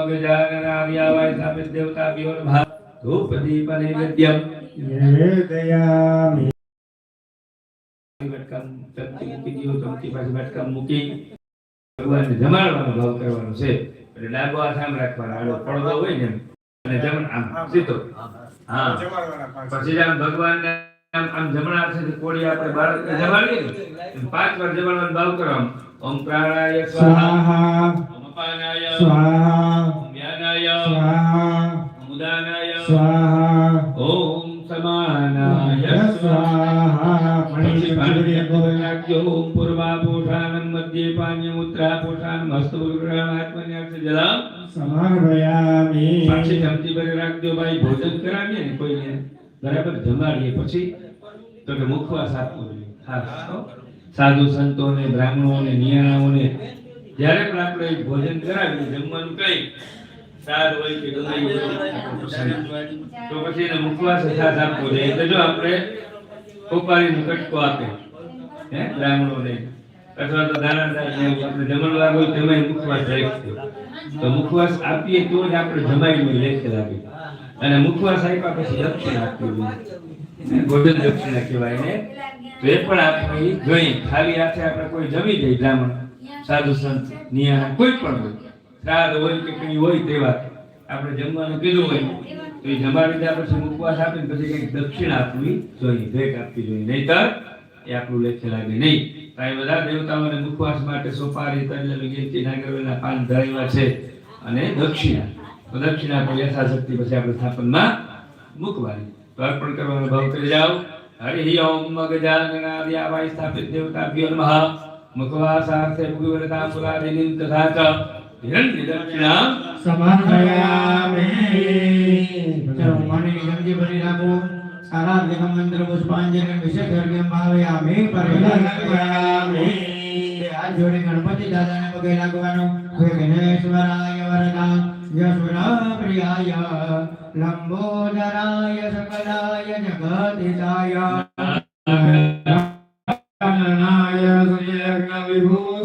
ગજાનનાર્યાવાય સ્થાપિત દેવતાભ્યો નમઃ ધૂપ દીપ નૈવેદ્યમ નિવેદયામિ વટકમ ચમચી મૂકી દીધો ચમચી પાછી વટકમ મૂકી ભગવાનને જમાડવાનો ભાવ કરવાનો છે એટલે ડાબો હાથ આમ રાખવાનો આડો પડદો હોય ને એમ. અને જમણ આમ સીધો હા પછી આમ ભગવાનને આમ આમ જમણા હાથેથી કોળી આપણે બાળકને જમાડીએ ને એમ પાંચ વાર જમાડવાનો ભાવ કરવાનો ઓમ પ્રાણાય સ્વાહા સ્વાહા ઓમ અપાનાય સ્વાહા પાછી ચમચી ભરી રાખજો ભાઈ ભોજન કરાવીએ ને કોઈને બરાબર જમાડીએ પછી તો કે મુખવાસ આપવો જોઈએ ખાસ. સાધુ સંતોને બ્રાહ્મણોને નિયાણાઓને જ્યારે પણ આપણે ભોજન કરાવીએ જમવાનું કઈ પછી એને મુખવાસ ખાસ આપવો જોઈએ તો આપણે કોપારીનો કટકો આપે, હે અથવા તો દાણાદારને એવું આપણે મુખવાસ રાખ્યો. મુખવાસ આપીએ તો જ આપણે જમાઈનું લેખેલ લાગે. અને મુખવાસ આપ્યા પછી દક્ષિણ આપવી જોઈએ ભોજન દક્ષિણા કહેવાય ને તો એ પણ આપણે જોઈએ ખાલી હાથે આપણે કોઈ જમી જાય બ્રાહ્મણ. સાધુ સંત નિયા કોઈ પણ હોય. શ્રાદ્ધ હોય કે કઈ હોય તેવા. આપણે જમવાનું કીધું હોય, તો એ જમાડી દે પછી મુખવાસ આપીને પછી કંઈક દક્ષિણ આપવી જોઈએ, ભેટ આપવી જોઈએ. નહીતર એ આપણું લેખે લાગે નહીં. તો બધા દેવતાઓને મુખવાસ માટે સોપારી તૈલ વિગેતી નાગરવેલના પાન ધરાવ્યા છે અને દક્ષિણા. તો દક્ષિણા પર યથાશક્તિ પછી આપણે સ્થાપનમાં મૂકવાની. તો અર્પણ કરવાનો ભાવ કરી જાઓ. હરિ ઓમ ગજાનનાદિયાવાય સ્થાપિત દેવતાભ્યો નમઃ મુખવાસાર્થે મુગવરતાંબુલાદિનિમ તથા ચ. હિરણ્ય દક્ષિણા સમર્પયામિ ચલો મણિ ગંજી ભરી રાખો. આરાધ્ય મંત્ર પુષ્પાંજલિ વિશેષ અર્ઘ્યમ ભાવયામિ પરિણામયામિ. હાથ જોડી ગણપતિ દાદાને પગે લાગવાનો. વિઘ્નેશ્વરાય વરદા. યશુરા લંબોદરાય સકલાય જગતિદાય નાય સુયજ્ઞ વિભૂ